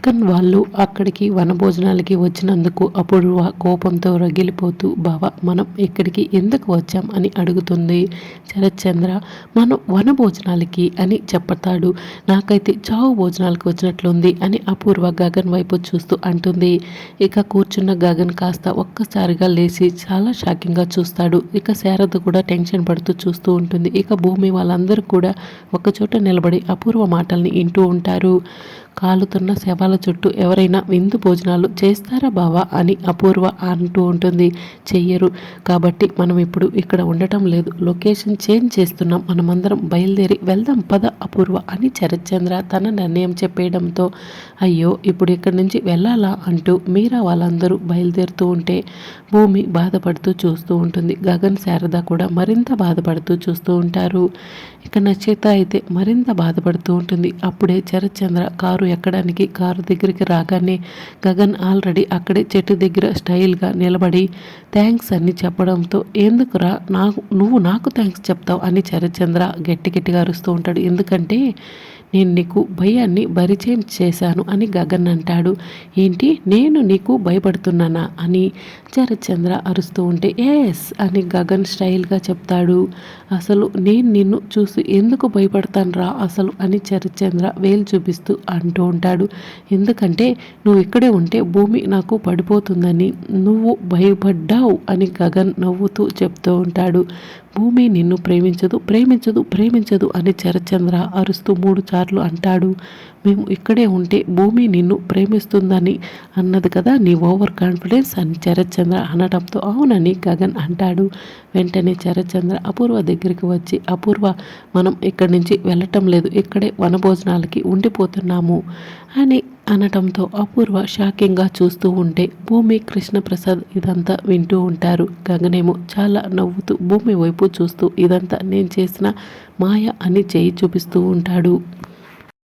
గగన్ వాళ్ళు అక్కడికి వనభోజనాలకి వచ్చినందుకు అపూర్వ కోపంతో రగిలిపోతూ బావ మనం ఇక్కడికి ఎందుకు వచ్చాం? అని అడుగుతుంది. శరత్చంద్ర మనం వనభోజనాలకి అని చెప్పతాడు. నాకైతే చావు భోజనాలకు వచ్చినట్లుంది అని అపూర్వ గగన్ వైపు చూస్తూ అంటుంది. ఇక కూర్చున్న గగన్ కాస్త ఒక్కసారిగా లేచి చాలా షాకింగ్గా చూస్తాడు. ఇక శారద కూడా టెన్షన్ పడుతూ చూస్తూ ఉంటుంది. ఇక భూమి వాళ్ళందరూ కూడా ఒకచోట నిలబడి అపూర్వ మాటల్ని వింటూ ఉంటారు. కాలుతున్న శవాల చుట్టూ ఎవరైనా విందు భోజనాలు చేస్తారా బావా అని అపూర్వ అంటూ ఉంటుంది. చెయ్యరు. కాబట్టి మనం ఇప్పుడు ఇక్కడ ఉండటం లేదు. లొకేషన్ చేంజ్ చేస్తున్నాం. మనమందరం బయలుదేరి వెళ్దాం పద అపూర్వ అని చరచంద్ర తన నిర్ణయం చెప్పేయడంతో అయ్యో ఇప్పుడు ఇక్కడి నుంచి వెళ్ళాలా అంటూ మీరా వాళ్ళందరూ బయలుదేరుతూ ఉంటే భూమి బాధపడుతూ చూస్తూ ఉంటుంది. గగన్ శారద కూడా మరింత బాధపడుతూ చూస్తూ ఉంటారు. ఇక నచ్చిత అయితే మరింత బాధపడుతూ ఉంటుంది. అప్పుడే చరచంద్ర కారు ఎక్కడానికి కారు దగ్గరికి రాగానే గగన్ ఆల్రెడీ అక్కడే చెట్టు దగ్గర స్టైల్గా నిలబడి థ్యాంక్స్ అని చెప్పడంతో ఎందుకురా? నాకు నువ్వు నాకు థ్యాంక్స్ చెప్తావు అని చరచంద్ర గట్టి గట్టిగా అరుస్తూ ఉంటాడు. ఎందుకంటే నేను నీకు భయాన్ని పరిచయం చేశాను అని గగన్ అంటాడు. ఏంటి? నేను నీకు భయపడుతున్నానా? అని చరచంద్ర అరుస్తూ ఉంటే ఎస్ అని గగన్ స్టైల్గా చెప్తాడు. అసలు నేను నిన్ను చూసి ఎందుకు భయపడతాను రా అసలు? అని చరచంద్ర వేలు చూపిస్తూ అంటూ ఉంటాడు. ఎందుకంటే నువ్వు ఇక్కడే ఉంటే భూమి నాకు పడిపోతుందని నువ్వు భయపడ్డావు అని గగన్ నవ్వుతూ చెప్తూ ఉంటాడు. భూమి నిన్ను ప్రేమించదు ప్రేమించదు ప్రేమించదు అని చరచంద్ర అరుస్తూ మూడు సార్లు అంటాడు. మేము ఇక్కడే ఉంటే భూమి నిన్ను ప్రేమిస్తుందని అన్నది కదా నీ ఓవర్ కాన్ఫిడెన్స్ అని చరచంద్ర అనడంతో అవునని గగన్ అంటాడు. వెంటనే చరచంద్ర అపూర్వ దగ్గరికి వచ్చి అపూర్వ మనం ఇక్కడి నుంచి వెళ్ళటం లేదు. ఇక్కడే వనభోజనాలకి ఉండిపోతున్నాము. అని అనటంతో అపూర్వ షాకింగ్గా చూస్తూ ఉంటే భూమి కృష్ణప్రసాద్ ఇదంతా వింటూ ఉంటారు. గగనేమో చాలా నవ్వుతూ భూమి వైపు చూస్తూ ఇదంతా నేను చేసిన మాయ అని చేయి చూపిస్తూ ఉంటాడు.